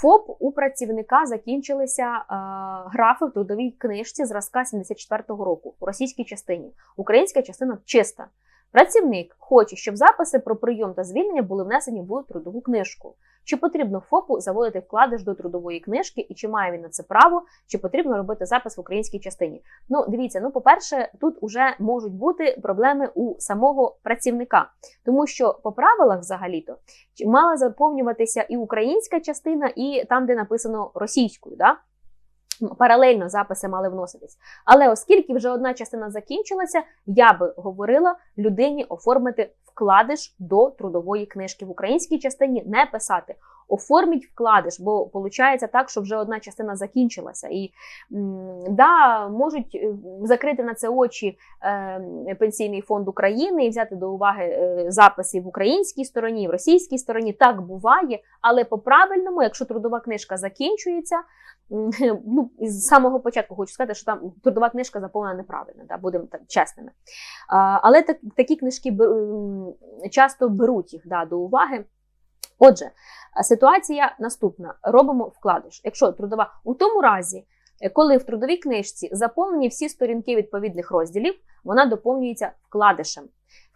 ФОП у працівника закінчилися е, графи в трудовій книжці зразка 74-го року у російській частині. Українська частина чиста. Працівник хоче, щоб записи про прийом та звільнення були внесені в трудову книжку. Чи потрібно ФОПу заводити вкладиш до трудової книжки, і чи має він на це право, чи потрібно робити запис в українській частині? Ну, дивіться, ну, по-перше, тут вже можуть бути проблеми у самого працівника, тому що по правилах взагалі-то мала заповнюватися і українська частина, і там, де написано російською. Да? Паралельно записи мали вноситись. Але оскільки вже одна частина закінчилася, я би говорила людині оформити вкладиш до трудової книжки в українській частині, не писати. Оформіть вкладиш, бо виходить так, що вже одна частина закінчилася. І да, можуть е, закрити на це очі е, Пенсійний фонд України і взяти до уваги е, записи в українській стороні, в російській стороні. Так буває, але по-правильному, якщо трудова книжка закінчується, ну, з самого початку хочу сказати, що там трудова книжка заповнена неправильно, да, будемо так чесними. Але так, такі книжки часто беруть їх да, до уваги. Отже, ситуація наступна: робимо вкладиш. Якщо трудова у тому разі, е, коли в трудовій книжці заповнені всі сторінки відповідних розділів, вона доповнюється вкладишем.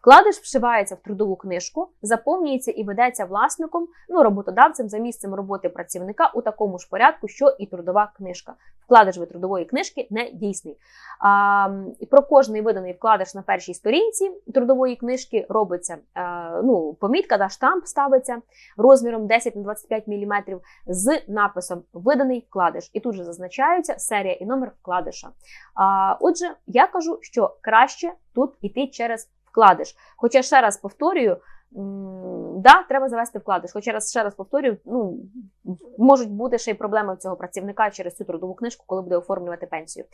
Вкладиш вшивається в трудову книжку, заповнюється і ведеться власником, ну роботодавцем за місцем роботи працівника у такому ж порядку, що і трудова книжка. Вкладиш ви трудової книжки не дійсний. А, про кожний виданий вкладиш на першій сторінці трудової книжки робиться е, ну, помітка, да, штамп ставиться розміром 10 на 25 мм з написом Виданий вкладиш. І тут же зазначаються серія і номер вкладиша. А, отже, я кажу, що краще тут іти через вкладиш. Хоча ще раз повторюю. Да, треба завести вкладиш. Хоча раз ще раз повторюю, ну можуть бути ще й проблеми в цього працівника через цю трудову книжку, коли буде оформлювати пенсію.